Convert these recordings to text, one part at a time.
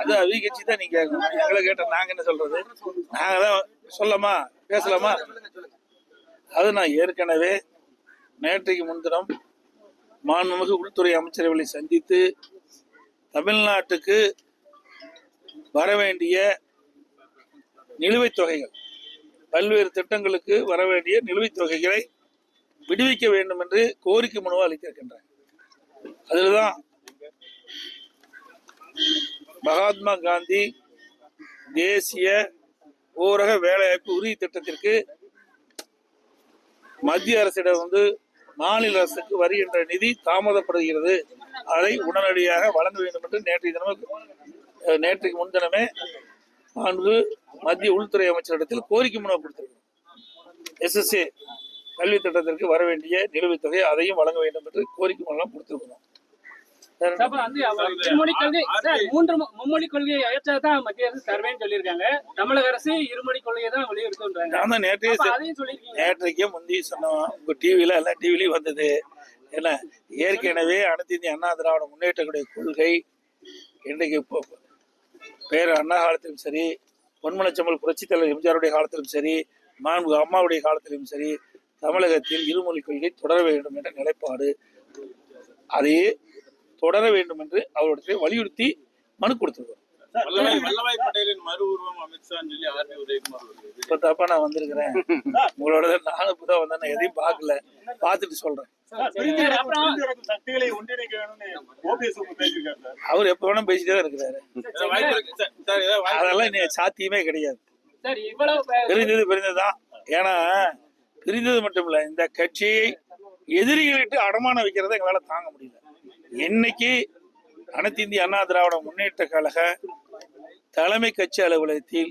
அது அவி கட்சி தான் நீங்க கேட்கணும் எங்களை கேட்ட நாங்க என்ன சொல்றது? நாங்க தான் சொல்லமா? பேசலாமா? அது நான் ஏற்கனவே நேற்றைக்கு முன்தினம் மாண்புமிகு உள்துறை அமைச்சரவைகளை சந்தித்து தமிழ்நாட்டுக்கு வர வேண்டிய நிலுவைத் தொகைகள் பல்வேறு திட்டங்களுக்கு வர வேண்டிய நிலுவைத் தொகைகளை விடுவிக்க வேண்டும் என்று கோரிக்கை மனுவை அளித்திருக்கின்றார் அதில் தான் மகாத்மா காந்தி தேசிய ஊரக வேலைவாய்ப்பு உறுதி திட்டத்திற்கு மத்திய அரசிடம் வந்து மாநில அரசுக்கு வருகின்ற நிதி தாமதப்படுகிறது. அதை உடனடியாக வழங்க வேண்டும் என்று நேற்றைய தினமும் நேற்றைக்கு முன்தினமே அன்று மத்திய உள்துறை அமைச்சரிடத்தில் கோரிக்கை மனு கொடுத்திருக்கிறோம். எஸ்எஸ்ஏ கல்வி திட்டத்திற்கு வர வேண்டிய நிலுவைத் தொகை அதையும் வழங்க வேண்டும் என்று கோரிக்கை மனு கொடுத்திருக்கிறோம் வேற என்ன? அப்ப வந்து அவர் இருமொழி கொள்கை மூன்று மும்மொழி கொள்கையை அழைச்சாதான் மத்திய அரசு தருவேன்னு சொல்லியிருக்காங்க. தமிழக அரசு இருமொழி கொள்கையை தான் தான் நேற்றைய அதையும் சொல்லியிருக்கீங்க. நேற்றைக்கே முந்தி சொன்னோம். உங்க டிவியில எல்லா டிவிலையும் வந்தது. என்ன? ஏற்கனவே அனைத்து இந்திய அண்ணா திராவிட முன்னேற்றக்கூடிய கொள்கை இன்றைக்கு பேர் அண்ணா காலத்திலும் சரி பொன்மனச்சம்பல் புரட்சித் தலைவர் எம்ஜிஆருடைய காலத்திலும் சரி மாண்பு அம்மாவுடைய காலத்திலும் சரி தமிழகத்தில் இருமொழி கொள்கை தொடர வேண்டும் என்ற நிலைப்பாடு. அதையே தொடர வேண்டும் என்று அவருடைய வலியுறுத்தி மனு கொடுத்திருக்கோம் வல்லபாய் பட்டேலின் மறு உருவம் அமித்ஷான்னு சொல்லி ஆர் பி உதயகுமார் இப்போ தப்பா நான் வந்திருக்கிறேன். உங்களோட நானும் இப்போ தான் வந்தேன் நான் எதையும் பார்க்கல. பார்த்துட்டு சொல்றேன். அவர் எப்ப வேணா பேசிட்டே தான் இருக்கிறாரு. அதெல்லாம் இனி சாத்தியமே கிடையாது. பிரிந்தது பிரிந்ததுதான். ஏன்னா பிரிந்தது மட்டும் இல்ல இந்த கட்சியை எதிரிகளிட்டு அடமானம் வைக்கிறத எங்களால தாங்க முடியல. இன்னைக்கு அனைத்து இந்திய அண்ணா திராவிட முன்னேற்ற கழக தலைமை கட்சி அலுவலகத்தில்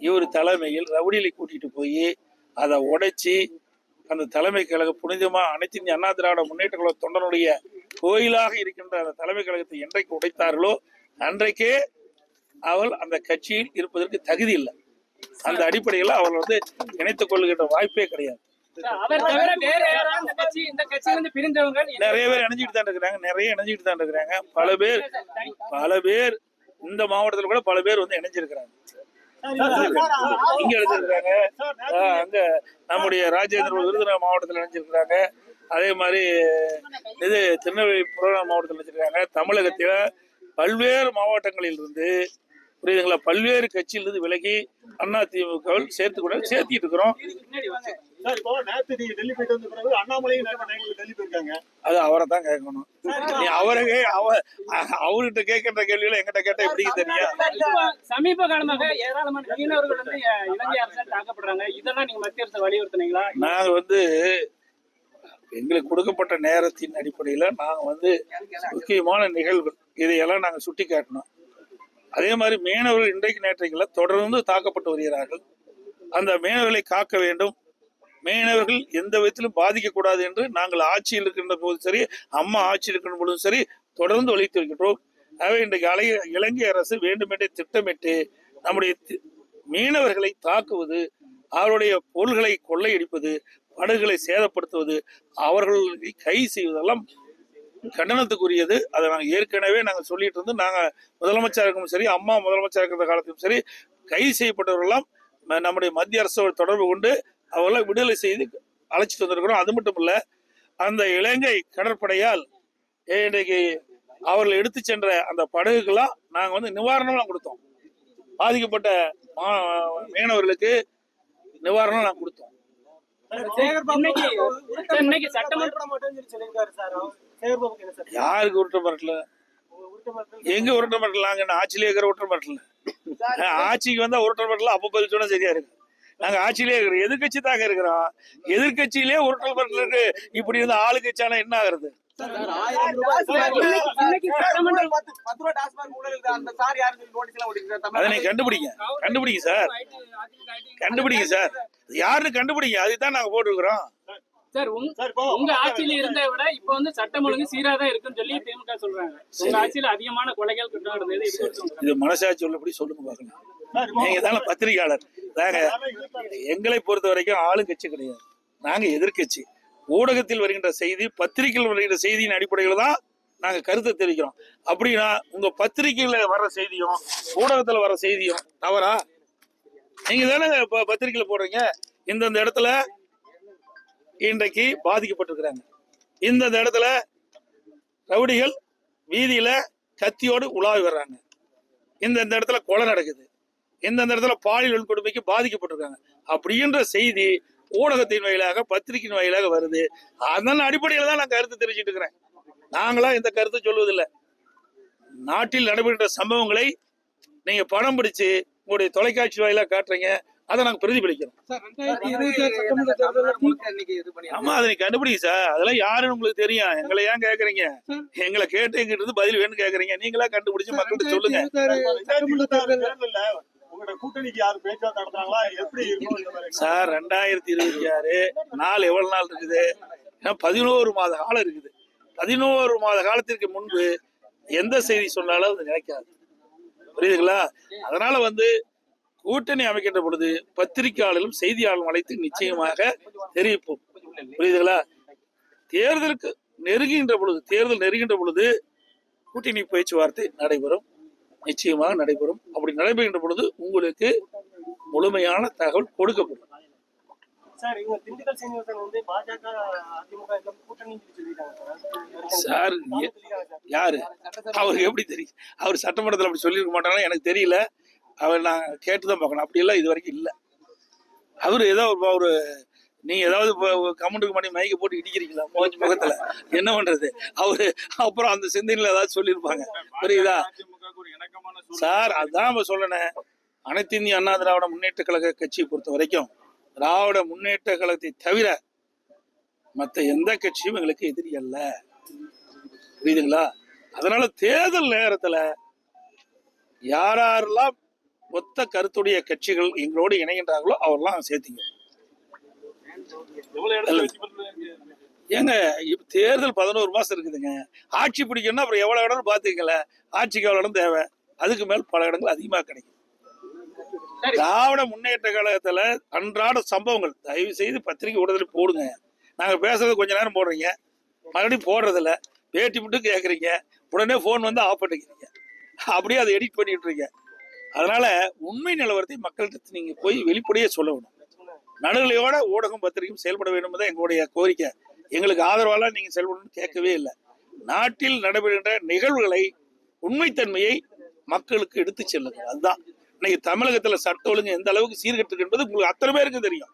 இவர் தலைமையில் ரவுடிகளை கூட்டிட்டு போய் அதை உடைச்சி அந்த தலைமை கழக புனிதமா அனைத்து இந்திய அண்ணா திராவிட முன்னேற்ற கழக தொண்டனுடைய கோயிலாக இருக்கின்ற அந்த தலைமை கழகத்தை என்றைக்கு உடைத்தார்களோ அன்றைக்கே அவள் அந்த கட்சியில் இருப்பதற்கு தகுதி இல்லை. அந்த அடிப்படையில் அவள் வந்து இணைத்துக் கொள்கின்ற வாய்ப்பே கிடையாது. அவர் தவிர வேற யாராவது இந்த கட்சி இந்த கட்சியில இருந்து பிரிஞ்சவங்க நிறைய பேர் இணைஞ்சிட்டு தான் இருக்கிறாங்க. நிறைய இணைஞ்சிட்டு தான் இருக்கிறாங்க. பல பேர். பல பேர் இந்த மாவட்டத்தில் கூட பல பேர் வந்து இணைஞ்சிருக்கிறாங்க. இங்க எடுத்திருக்காங்க அங்க நம்முடைய ராஜேந்திர விருதுநகர் மாவட்டத்தில் இணைஞ்சிருக்கிறாங்க. அதே மாதிரி இது திருநெல்வேலி புறநகர் மாவட்டத்தில் இணைஞ்சிருக்காங்க தமிழகத்தில் பல்வேறு மாவட்டங்களில் இருந்து புரியுதுங்களா? பல்வேறு கட்சியிலிருந்து விலகி அண்ணா திமுகவில் சேர்த்து கூட சேர்த்திட்டு இருக்கிறோம். அது அவரை தான் கேட்கணும் நீ அவரை அவ அவர்கிட்ட கேட்கிற கேள்விகளை எங்கிட்ட கேட்டா எப்படி தெரியும் சமீப காலமாக ஏராளமான மீனவர்கள் வந்து இலங்கை அரசால் தாக்கப்படுறாங்க. இதெல்லாம் நீங்க மத்திய அரசு வலியுறுத்தினீங்களா? நாங்க வந்து எங்களுக்கு கொடுக்கப்பட்ட நேரத்தின் அடிப்படையில நாங்க வந்து முக்கியமான நிகழ்வு இதையெல்லாம் நாங்க சுட்டி காட்டினோம் அதே மாதிரி மீனவர்கள் இன்றைக்கு நேற்றைக்குல தொடர்ந்து தாக்கப்பட்டு வருகிறார்கள். அந்த மீனவர்களை காக்க வேண்டும். மீனவர்கள் எந்த விதத்திலும் பாதிக்கக்கூடாது என்று நாங்கள் ஆட்சியில் இருக்கின்ற போதும் சரி அம்மா ஆட்சியில் இருக்கின்ற பொழுதும் சரி தொடர்ந்து ஒழித்து வருகின்றோம். ஆகவே இன்றைக்கு அலைய இலங்கை அரசு வேண்டுமென்றே திட்டமிட்டு நம்முடைய தி- மீனவர்களை தாக்குவது அவருடைய பொருள்களை கொள்ளையடிப்பது படகுகளை சேதப்படுத்துவது அவர்களை கை செய்வதெல்லாம் கண்டனத்துக்குரியது. அதை நாங்கள் ஏற்கனவே நாங்கள் சொல்லிட்டு இருந்து நாங்கள் முதலமைச்சருக்கும் சரி அம்மா முதலமைச்சர் இருக்கிற காலத்திலும் சரி கைது செய்யப்பட்டவர்களெல்லாம் ந- நம்முடைய மத்திய அரசோடு தொடர்பு கொண்டு அவர்களை விடுதலை செய்து அழைச்சிட்டு வந்திருக்கிறோம் அது மட்டும் இல்ல அந்த இலங்கை கடற்படையால் இன்றைக்கு அவர்கள் எடுத்து சென்ற அந்த படகுகளாம் நாங்கள் வந்து நிவாரணம்லாம் கொடுத்தோம். பாதிக்கப்பட்ட மீனவர்களுக்கு நிவாரணம் நாங்கள் கொடுத்தோம். யாருக்கு உருட்ட மிரட்டல? எங்க உருட்ட மிரட்டலாங்க நான் ஆட்சியிலே இருக்கிற உருட்ட மிரட்டல? ஆட்சிக்கு வந்தா உருட்ட மிரட்டல அப்ப பதில் சொன்னா சரியா இருக்கு நாங்க ஆட்சியிலே இருக்கிறோம். எதிர்கட்சி தாங்க இருக்கிறோம். எதிர்கட்சியிலே உருட்டல் மிரட்டல் இருக்கு. இப்படி இருந்த ஆளுங்கட்சியானா என்ன ஆகுறது? இன்னைக்கு- இன்னைக்கு சட்டமன்ற அதை நீங்க கண்டுபிடிங்க. கண்டுபிடிங்க சார். கண்டுபிடிங்க சார். யாருன்னு கண்டுபிடிங்க. அதுதான் நாங்க போட்டுருக்கிறோம். சார் உங்க சார் இப்போ உங்க ஆட்சியில இருந்ததை விட இப்ப வந்து சட்டம் ஒழுங்கு சீரா தான் இருக்குன்னு சொல்லி திமுக சொல்றாங்க. உங்க ஆட்சியில அதிகமான கொலைகள் குற்றம் நடந்தது இது மனசாட்சி உள்ளபடி சொல்லுங்க பார்க்கலாம். நீங்க தானே பத்திரிகையாளர். நாங்க எங்களை பொறுத்த வரைக்கும் ஆளுங்கட்சி கிடையாது. நாங்க எதிர்க்கட்சி. ஊடகத்தில் வருகின்ற செய்தி பத்திரிகையில் வருகின்ற செய்தியின் அடிப்படையில் தான் நாங்க கருத்தை தெரிவிக்கிறோம். அப்படின்னா உங்க பத்திரிகையில வர்ற செய்தியும் ஊடகத்துல வர செய்தியும் தவறா? நீங்க தானே ப- போடுறீங்க. இந்தந்த இடத்துல இன்றைக்கு பாதிக்கப்பட்டிருக்கிறாங்க. இந்தந்த இடத்துல ரவுடிகள் வீதியில கத்தியோடு உலாவி வர்றாங்க. இந்தந்த இடத்துல கொலை நடக்குது. இந்தந்த இடத்துல பாலியல் வன்கொடுமைக்கு பாதிக்கப்பட்டிருக்காங்க. அப்படின்ற செய்தி ஊடகத்தின் வாயிலாக பத்திரிகையின் வாயிலாக வருது. அதன் அடிப்படையில் தான் நான் கருத்து தெரிவிச்சிட்டு இருக்கிறேன். நாங்களா இந்த கருத்து சொல்வதில்லை. நாட்டில் நடைபெற்ற சம்பவங்களை நீங்க படம் பிடிச்சு உங்களுடைய தொலைக்காட்சி வாயிலாக காட்டுறீங்க. அதை நாங்க பிரதிபலிக்கிறோம். ஆமா அதை கண்டுபிடிங்க சார். அதெல்லாம் யாருன்னு உங்களுக்கு தெரியும். எங்களை ஏன் கேக்குறீங்க? எங்களை கேட்டு எங்கிட்ட இருந்து பதில் வேணும்னு கேக்குறீங்க. நீங்களா கண்டுபிடிச்சு மக்கள்கிட்ட சொல்லுங்க. எப்படி சார் ரெண்டாயிரத்தி இருபத்தி ஆறு நாள் எவ்வளவு நாள் இருக்குது? பதினோரு மாத காலம் இருக்குது. பதினோரு மாத காலத்திற்கு முன்பு எந்த செய்தி சொன்னாலும் அது நினைக்காது புரியுதுங்களா? அதனால வந்து கூட்டணி அமைக்கின்ற பொழுது பத்திரிகையாளர்களும் செய்தியாளரும் அழைத்து நிச்சயமாக தெரிவிப்போம். புரியுதுங்களா? தேர்தலுக்கு நெருங்குகின்ற பொழுது தேர்தல் நெருங்கின்ற பொழுது கூட்டணி பேச்சுவார்த்தை நடைபெறும். நிச்சயமாக நடைபெறும். அப்படி நடைபெறுகின்ற பொழுது உங்களுக்கு முழுமையான தகவல் கொடுக்கப்படும். சார் யாரு? அவருக்கு எப்படி தெரியும்? அவர் சட்டமன்றத்தில் அப்படி சொல்லியிருக்க மாட்டாங்களா எனக்கு தெரியல. அவர் நான் கேட்டு தான் பார்க்கணும். அப்படி எல்லாம் இது வரைக்கும் இல்லை. அவர் ஏதோ ஒரு- நீங்க ஏதாவது கமெண்ட்டுக்கு பண்ணி மைக்க போட்டு இடிக்கிறீங்களா? முகத்துல. என்ன பண்றது? அவரு அப்புறம் அந்த சிந்தனையில ஏதாவது சொல்லியிருப்பாங்க. புரியுதா? சார் அதான் சொல்லணேன் அனைத்து இந்திய அண்ணா திராவிட முன்னேற்ற கழக கட்சியை பொறுத்த வரைக்கும் திராவிட முன்னேற்ற கழகத்தை தவிர மற்ற எந்த கட்சியும் எங்களுக்கு எதிரி அல்ல. புரியுதுங்களா? அதனால தேர்தல் நேரத்துல யார் யாரெல்லாம் ஒத்த கருத்துடைய கட்சிகள் எங்களோடு இணைகின்றார்களோ அவரெல்லாம் சேர்த்திங்க. ஏங்க இப்ப தேர்தல் பதினோரு மாசம் இருக்குதுங்க. ஆட்சி பிடிக்கணும்னா அப்புறம் எவ்வளவு இடம்னு பாத்துக்கல ஆட்சிக்கு எவ்வளவு இடம் தேவை? அதுக்கு மேல் பல இடங்கள் அதிகமா கிடைக்கும். திராவிட முன்னேற்ற கழகத்துல அன்றாட சம்பவங்கள். தயவு செய்து பத்திரிகை ஊடகத்தில் போடுங்க. நாங்க பேசுறது கொஞ்ச நேரம் போடுறீங்க. மறுபடியும் போடுறதில்ல. பேட்டி மட்டும் கேட்குறீங்க உடனே ஃபோன் வந்து ஆஃப் பண்ணிக்கிறீங்க. அப்படியே அதை எடிட் பண்ணிட்டு இருக்கீங்க. அதனால உண்மை நிலவரத்தை மக்கள்கிட்ட நீங்க போய் வெளிப்படையே சொல்ல வேணும் நடுநிலையோட ஊடகம் பத்திரிகையும் செயல்பட வேண்டும் தான் எங்களுடைய கோரிக்கை. எங்களுக்கு ஆதரவாலாம் நீங்க செயல்படணும்னு கேட்கவே இல்லை. நாட்டில் நடைபெறுகின்ற நிகழ்வுகளை உண்மைத்தன்மையை மக்களுக்கு எடுத்து செல்லுங்க அதுதான். இன்னைக்கு தமிழகத்துல சட்ட ஒழுங்கு எந்த அளவுக்கு சீர்கெட்டு என்பது உங்களுக்கு அத்தனை பேருக்கு தெரியும்.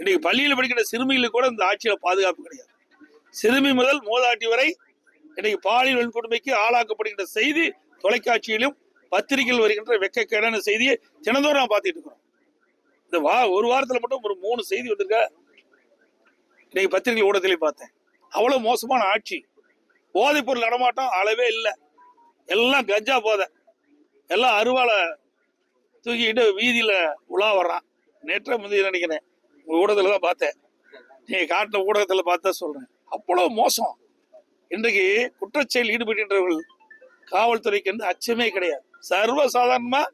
இன்னைக்கு பள்ளியில் படிக்கிற சிறுமிகளுக்கு கூட இந்த ஆட்சியில பாதுகாப்பு கிடையாது. சிறுமி முதல் மோதாட்டி வரை இன்னைக்கு பாலியல் வன்கொடுமைக்கு ஆளாக்கப்படுகின்ற செய்தி தொலைக்காட்சியிலும் பத்திரிகையில் வருகின்ற வெக்கக்கேடான செய்தியை தினந்தோறும் நான் பார்த்துட்டு இருக்கிறோம். இந்த வா ஒரு வாரத்தில் மட்டும் ஒரு மூணு செய்தி வந்திருக்க? இன்னைக்கு பத்திரிகை ஊடகத்திலையும் பார்த்தேன். அவ்வளோ மோசமான ஆட்சி. போதை பொருள் நடமாட்டம் அளவே இல்லை. எல்லாம் கஞ்சா போதை. எல்லாம் அருவாளை தூக்கிட்டு வீதியில் உலா வர்றான். நேற்ற முந்தைய நினைக்கிறேன். உங்கள் ஊடகத்தில் தான் பார்த்தேன். நீங்கள் காட்டின ஊடகத்தில் பார்த்தா சொல்கிறேன் அவ்வளோ மோசம். இன்றைக்கு குற்றச்செயல் ஈடுபடுகின்றவர்கள் காவல்துறைக்கு வந்து அச்சமே கிடையாது. சர்வசாதாரணமாக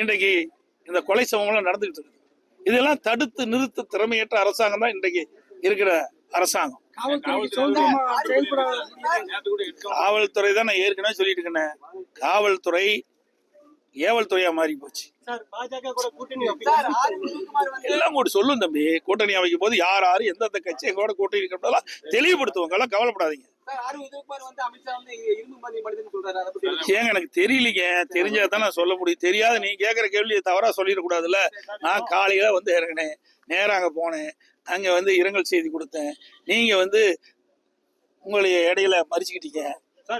இன்றைக்கு இந்த கொலை சம்பவம்லாம் நடந்துகிட்டு இருக்கு. இதெல்லாம் தடுத்து நிறுத்த திறமையற்ற அரசாங்கம் தான் இன்றைக்கு இருக்கிற அரசாங்கம். கூட காவல்துறை தான் நான் ஏற்கனவே சொல்லிட்டு இருக்கேன். காவல்துறை ஏவல் துறையா மாறி போச்சு. கூட எல்லாம் கூட சொல்லும் தம்பி. கூட்டணி அமைக்கும் போது யார் யாரு எந்தெந்த கட்சி எங்களோட கூட்டணி இருக்கிறதெல்லாம் தெளிவுபடுத்துவாங்க. எல்லாம் கவலைப்படாதீங்க. ஏங்க எனக்கு தெரியலீங்க. தெரிஞ்சா தான் நான் சொல்ல முடியும். தெரியாத. நீ கேட்குற கேள்வி தவறா சொல்லிடக்கூடாதுல்ல. நான் காலையில வந்து இறங்கினேன். நேரா அங்க போனேன். அங்க வந்து இரங்கல் செய்தி கொடுத்தேன். நீங்க வந்து உங்களுடைய இடையில மறிச்சுக்கிட்டீங்க.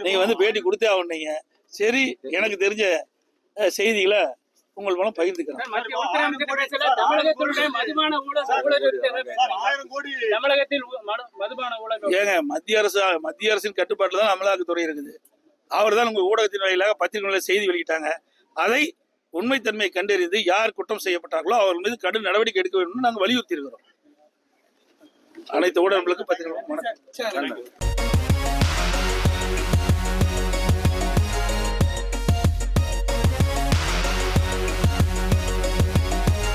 நீங்க வந்து பேட்டி கொடுத்தே ஆகணுங்க சரி எனக்கு தெரிஞ்ச செய்திகளை உங்கள் மூலம் பகிர்ந்துக்கிறேன். ஏங்க மத்திய அரசு மத்திய அரசின் கட்டுப்பாட்டில் தான் அமலாக்கத்துறை இருக்குது. அவர் தான் உங்க ஊடகத்தின் வாயிலாக பத்திரிகைகளில் செய்தி வெளியிட்டாங்க. அதை உண்மைத்தன்மையை கண்டறிந்து யார் குற்றம் செய்யப்பட்டார்களோ அவர்கள் மீது கடும் நடவடிக்கை எடுக்க வேண்டும் நாங்கள் வலியுறுத்தி இருக்கிறோம் அனைத்து ஊடகங்களுக்கு பத்திரிகை வணக்கம்.